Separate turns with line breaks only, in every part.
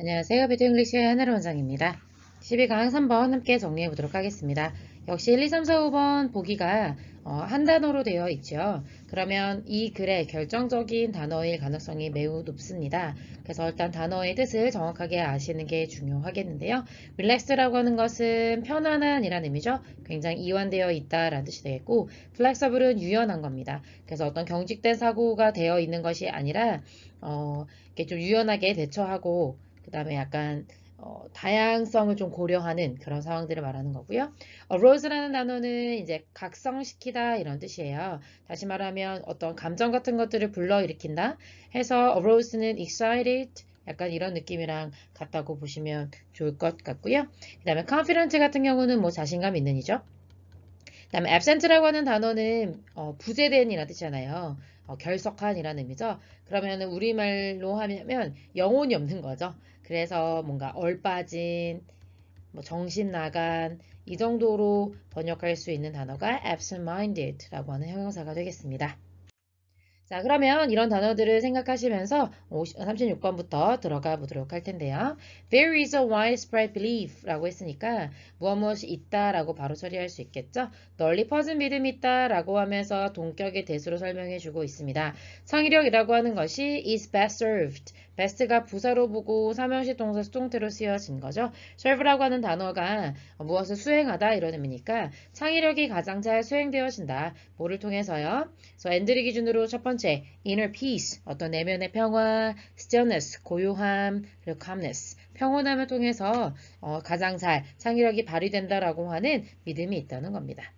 안녕하세요. 비트 잉글리시의 하나로 원장입니다. 12강 3번 함께 정리해 보도록 하겠습니다. 역시 1, 2, 3, 4, 5번 보기가 어, 한 단어로 되어 있죠. 그러면 이 글의 결정적인 단어일 가능성이 매우 높습니다. 그래서 일단 단어의 뜻을 정확하게 아시는 게 중요하겠는데요. relaxed라고 하는 것은 편안한이라는 의미죠. 굉장히 이완되어 있다 라는 뜻이 되겠고 flexible은 유연한 겁니다. 그래서 어떤 경직된 사고가 되어 있는 것이 아니라 어, 이렇게 좀 유연하게 대처하고 그 다음에 약간 어, 다양성을 좀 고려하는 그런 상황들을 말하는 거고요. arouse라는 단어는 이제 각성시키다 이런 뜻이에요. 다시 말하면 어떤 감정 같은 것들을 불러일으킨다 해서 arouse는 excited 약간 이런 느낌이랑 같다고 보시면 좋을 것 같고요. 그 다음에 confident 같은 경우는 뭐 자신감 있는 이죠. 그 다음에 absent라고 하는 단어는 어, 부재된 이라는 뜻이잖아요. 어, 결석한이라는 의미죠. 그러면 우리말로 하면 영혼이 없는 거죠. 그래서 뭔가 얼빠진, 뭐 정신 나간 이 정도로 번역할 수 있는 단어가 absent-minded라고 하는 형용사가 되겠습니다. 자, 그러면 이런 단어들을 생각하시면서 36번부터 들어가 보도록 할 텐데요. There is a widespread belief 라고 했으니까 무엇 무엇이 있다 라고 바로 처리할 수 있겠죠. 널리 퍼진 믿음이 있다 라고 하면서 동격의 대수로 설명해 주고 있습니다. 창의력이라고 하는 것이 is best served. Best가 부사로 보고 사명시 동사 수동태로 쓰여진 거죠. serve라고 하는 단어가 무엇을 수행하다 이런 의미니까 창의력이 가장 잘 수행되어진다. 뭐를 통해서요? 그래서 엔드리 기준으로 첫 번째 inner peace 어떤 내면의 평화, stillness 고요함, 그리고 calmness 평온함을 통해서 어, 가장 잘 창의력이 발휘된다라고 하는 믿음이 있다는 겁니다.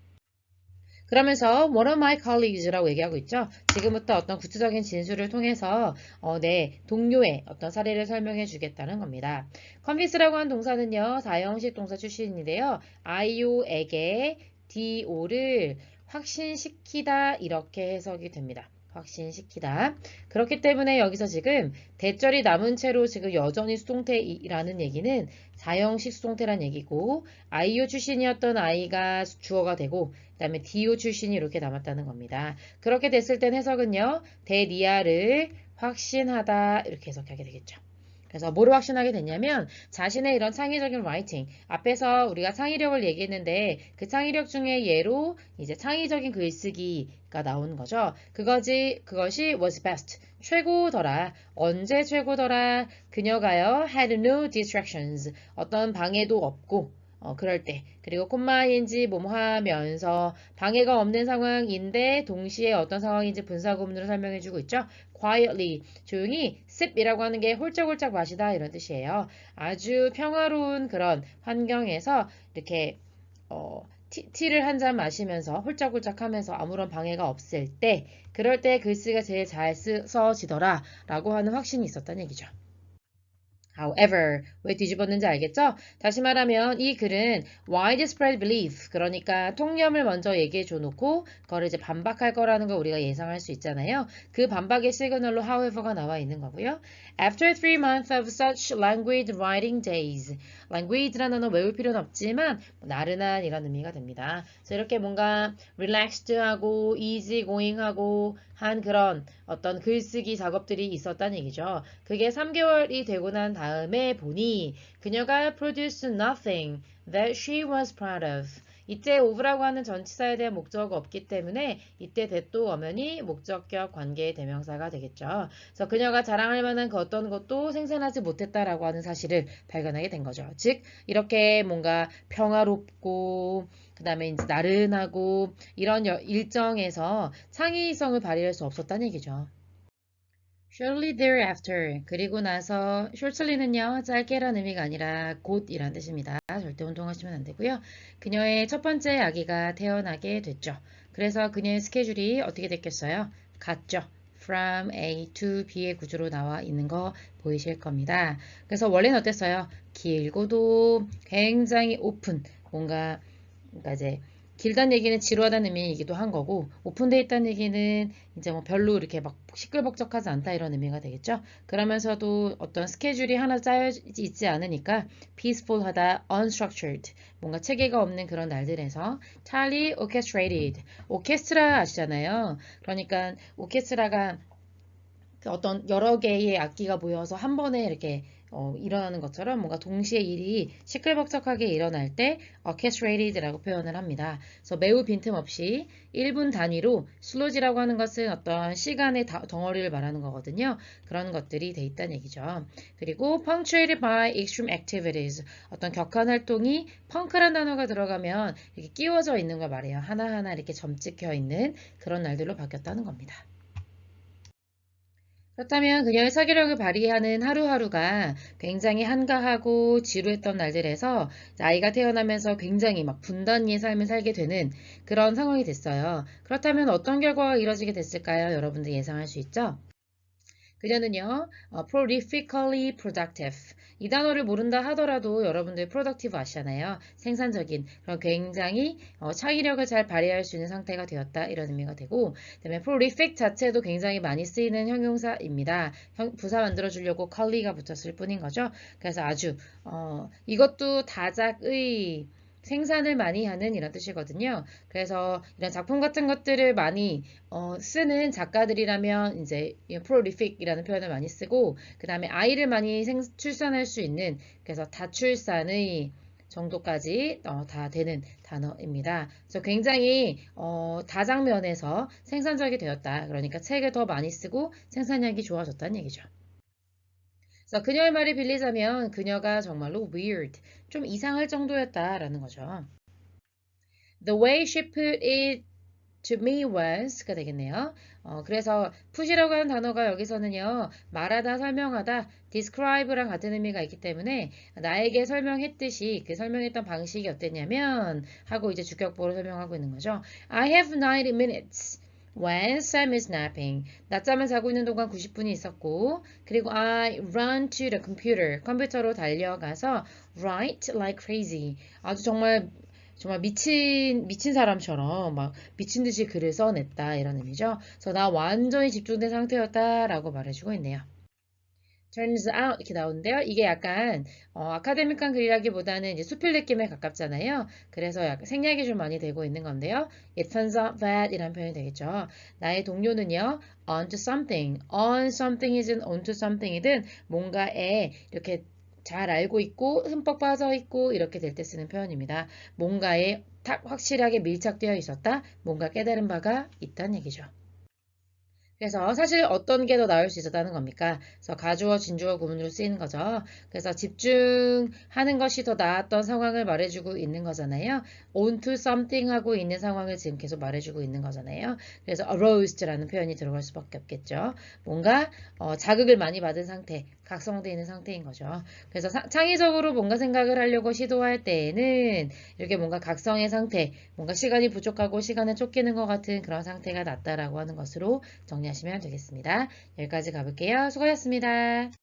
그러면서 one of my colleagues라고 얘기하고 있죠. 지금부터 어떤 구체적인 진술을 통해서 어, 내 동료의 어떤 사례를 설명해 주겠다는 겁니다. convince라고 하는 동사는요. 사형식 동사 출신인데요. IO에게 DO를 확신시키다 이렇게 해석이 됩니다. 확신시키다. 그렇기 때문에 여기서 지금 대절이 남은 채로 지금 여전히 수동태라는 얘기는 사형식 수동태란 얘기고 IO 출신이었던 아이가 주어가 되고 그 다음에 DO 출신이 이렇게 남았다는 겁니다. 그렇게 됐을 땐 해석은요. 대리아를 확신하다 이렇게 해석하게 되겠죠. 그래서 뭐를 확신하게 됐냐면 자신의 이런 창의적인 라이팅 앞에서 우리가 창의력을 얘기했는데 그 창의력 중에 예로 이제 창의적인 글쓰기가 나오는 거죠. 그것이 그것이 was best 최고더라. 언제 최고더라? 그녀가요 had no distractions 어떤 방해도 없고 어, 그럴 때. 그리고 콤마 인지 뭐뭐 하면서 방해가 없는 상황인데 동시에 어떤 상황인지 분사구문으로 설명해주고 있죠. quietly, 조용히 sip이라고 하는 게 홀짝홀짝 마시다 이런 뜻이에요. 아주 평화로운 그런 환경에서 이렇게 어, 티, 를 한 잔 마시면서 홀짝홀짝 하면서 아무런 방해가 없을 때 그럴 때 글씨가 제일 잘 써지더라 라고 하는 확신이 있었다는 얘기죠. However, 왜 뒤집었는지 알겠죠? 다시 말하면 이 글은 widespread belief, 그러니까 통념을 먼저 얘기해 줘 놓고 그거를 이제 반박할 거라는 걸 우리가 예상할 수 있잖아요. 그 반박의 시그널로 however가 나와 있는 거고요. After three months of such languid writing days, languid라는 단어 외울 필요는 없지만 나른한 이런 의미가 됩니다. 그래서 이렇게 뭔가 relaxed하고 easygoing하고 한 그런 어떤 글쓰기 작업들이 있었다는 얘기죠. 그게 3개월이 되고 난 다음에 보니 그녀가 produce nothing that she was proud of. 이때 of라고 하는 전치사에 대한 목적어가 없기 때문에 이때 대도 엄연히 목적격 관계의 대명사가 되겠죠. 그래서 그녀가 자랑할 만한 그 어떤 것도 생산하지 못했다라고 하는 사실을 발견하게 된 거죠. 즉 이렇게 뭔가 평화롭고 그 다음에 이제 나른하고 이런 일정에서 창의성을 발휘할 수 없었다는 얘기죠. Shortly thereafter 그리고 나서 shortly는요 짧게란 의미가 아니라 곧이란 뜻입니다. 절대 혼동하시면 안 되고요. 그녀의 첫 번째 아기가 태어나게 됐죠. 그래서 그녀의 스케줄이 어떻게 됐겠어요? 같죠. from A to B의 구조로 나와 있는 거 보이실 겁니다. 그래서 원래는 어땠어요? 길고도 굉장히 오픈 뭔가 그러니까 이제 길다는 얘기는 지루하다는 의미이기도 한 거고 오픈되어 있다는 얘기는 이제 뭐 별로 이렇게 막 시끌벅적하지 않다 이런 의미가 되겠죠. 그러면서도 어떤 스케줄이 하나 짜여 있지 않으니까 peaceful하다, unstructured 뭔가 체계가 없는 그런 날들에서 찰리 orchestrated 오케스트라 아시잖아요. 그러니까 오케스트라가 어떤 여러 개의 악기가 모여서 한 번에 이렇게 어, 일어나는 것처럼 뭔가 동시에 일이 시끌벅적하게 일어날 때 orchestrated라고 표현을 합니다. 그래서 매우 빈틈없이 1분 단위로 슬로지라고 하는 것은 어떤 시간의 다- 덩어리를 말하는 거거든요. 그런 것들이 돼 있다는 얘기죠. 그리고 punctuated by extreme activities 어떤 격한 활동이 펑크란 단어가 들어가면 이렇게 끼워져 있는 걸 말해요. 하나하나 이렇게 점 찍혀 있는 그런 날들로 바뀌었다는 겁니다. 그렇다면 그녀의 사기력을 발휘하는 하루하루가 굉장히 한가하고 지루했던 날들에서 아이가 태어나면서 굉장히 막 분단위의 삶을 살게 되는 그런 상황이 됐어요. 그렇다면 어떤 결과가 이뤄지게 됐을까요? 여러분들 예상할 수 있죠? 그녀는요, 어, prolifically productive. 이 단어를 모른다 하더라도 여러분들 productive 아시잖아요. 생산적인, 그런 굉장히 어, 창의력을 잘 발휘할 수 있는 상태가 되었다. 이런 의미가 되고, 그다음에 prolific 자체도 굉장히 많이 쓰이는 형용사입니다. 형- 부사 만들어주려고 colly가 붙었을 뿐인 거죠. 그래서 아주, 어, 이것도 다작의 생산을 많이 하는 이런 뜻이거든요. 그래서 이런 작품 같은 것들을 많이 어, 쓰는 작가들이라면 이제 prolific이라는 표현을 많이 쓰고 그 다음에 아이를 많이 생, 출산할 수 있는 그래서 다출산의 정도까지 어, 다 되는 단어입니다. 그래서 굉장히 어, 다장면에서 생산적이 되었다. 그러니까 책을 더 많이 쓰고 생산량이 좋아졌다는 얘기죠. 그래서 그녀의 말을 빌리자면 그녀가 정말로 weird, 좀 이상할 정도였다라는 거죠. The way she put it to me was가 되겠네요. 어, 그래서 put이라고 하는 단어가 여기서는요, 말하다, 설명하다, describe랑 같은 의미가 있기 때문에 나에게 설명했듯이 그 설명했던 방식이 어땠냐면 하고 이제 주격보로 설명하고 있는 거죠. I have 90 minutes. When Sam is napping. 낮잠을 자고 있는 동안 90분이 있었고, 그리고 I run to the computer. 컴퓨터로 달려가서 write like crazy. 아주 정말 정말 미친 미친 사람처럼 막 미친 듯이 글을 써냈다 이런 의미죠. 그래서 나 완전히 집중된 상태였다라고 말해주고 있네요. Turns out 이렇게 나오는데요. 이게 약간 어, 아카데믹한 글이라기보다는 이제 수필 느낌에 가깝잖아요. 그래서 약간 생략이 좀 많이 되고 있는 건데요. It turns out that 이란 표현이 되겠죠. 나의 동료는요, onto something, on something이든 onto something이든 뭔가에 이렇게 잘 알고 있고 흠뻑 빠져 있고 이렇게 될 때 쓰는 표현입니다. 뭔가에 탁 확실하게 밀착되어 있었다, 뭔가 깨달은 바가 있다는 얘기죠. 그래서 사실 어떤 게 더 나을 수 있었다는 겁니까? 그래서 가주어, 진주어 구문으로 쓰이는 거죠. 그래서 집중하는 것이 더 나았던 상황을 말해주고 있는 거잖아요. on to something 하고 있는 상황을 지금 계속 말해주고 있는 거잖아요. 그래서 aroused라는 표현이 들어갈 수밖에 없겠죠. 뭔가 어, 자극을 많이 받은 상태, 각성되어 있는 상태인 거죠. 그래서 사- 창의적으로 뭔가 생각을 하려고 시도할 때에는 이렇게 뭔가 각성의 상태, 뭔가 시간이 부족하고 시간에 쫓기는 것 같은 그런 상태가 낫다라고 하는 것으로 정리하시면 되겠습니다. 여기까지 가볼게요. 수고하셨습니다.